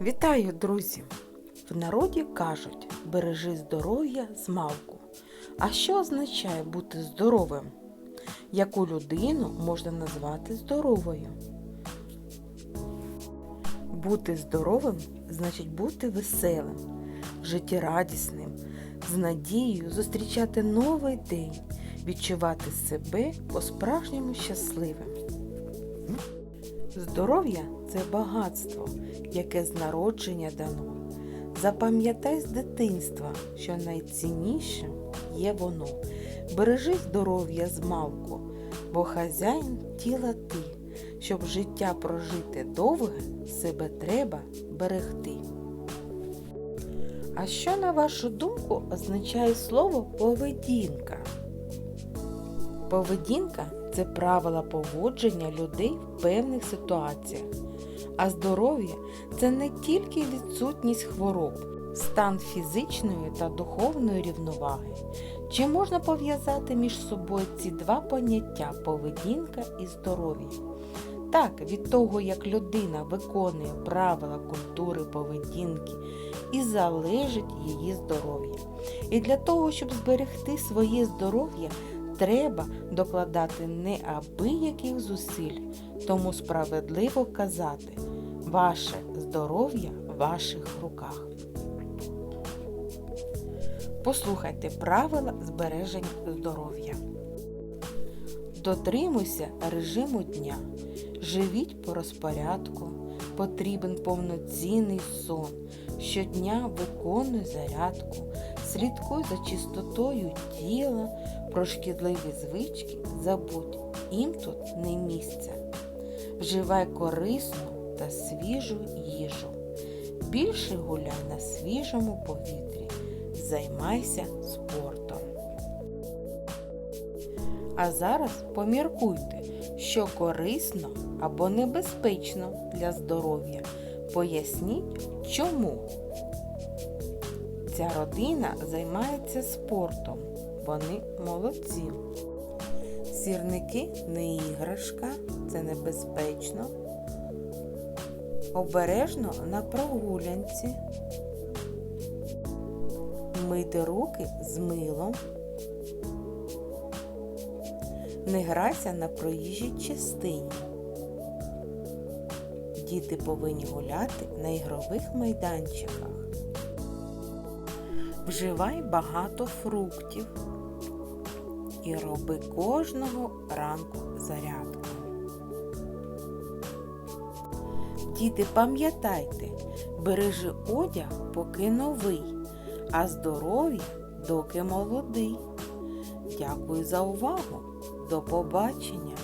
Вітаю, друзі! В народі кажуть, бережи здоров'я з малку. А що означає бути здоровим? Яку людину можна назвати здоровою? Бути здоровим значить бути веселим, життєрадісним, з надією зустрічати новий день, відчувати себе по-справжньому щасливим. Здоров'я це багатство, яке з народження дано. Запам'ятай з дитинства, що найціннішим є воно. Бережи здоров'я з малку, бо хазяїн тіла ти. Щоб життя прожити довге, себе треба берегти. А що, на вашу думку, означає слово поведінка? Поведінка це правила поводження людей в певних ситуаціях. А здоров'я це не тільки відсутність хвороб, стан фізичної та духовної рівноваги. Чи можна пов'язати між собою ці два поняття поведінка і здоров'я? Так, від того, як людина виконує правила культури поведінки і залежить її здоров'я. І для того, щоб зберегти своє здоров'я, треба докладати неабияких зусиль, тому справедливо казати, ваше здоров'я в ваших руках. Послухайте правила збереження здоров'я. Дотримуйся режиму дня. Живіть по розпорядку. Потрібен повноцінний сон. Щодня виконуй зарядку, слідкуй за чистотою тіла, про шкідливі звички забудь, їм тут не місця. Вживай корисну та свіжу їжу. Більше гуляй на свіжому повітрі. Займайся спортом. А зараз поміркуйте, що корисно або небезпечно для здоров'я. Поясніть, чому. Ця родина займається спортом. Вони молодці. Сірники не іграшка, це небезпечно. Обережно на прогулянці. Мити руки з милом. Не грайся на проїжджій частині. Діти повинні гуляти на ігрових майданчиках. Вживай багато фруктів і роби кожного ранку зарядку. Діти, пам'ятайте, бережи одяг, поки новий, а здоров'я доки молодий. Дякую за увагу! До побачення!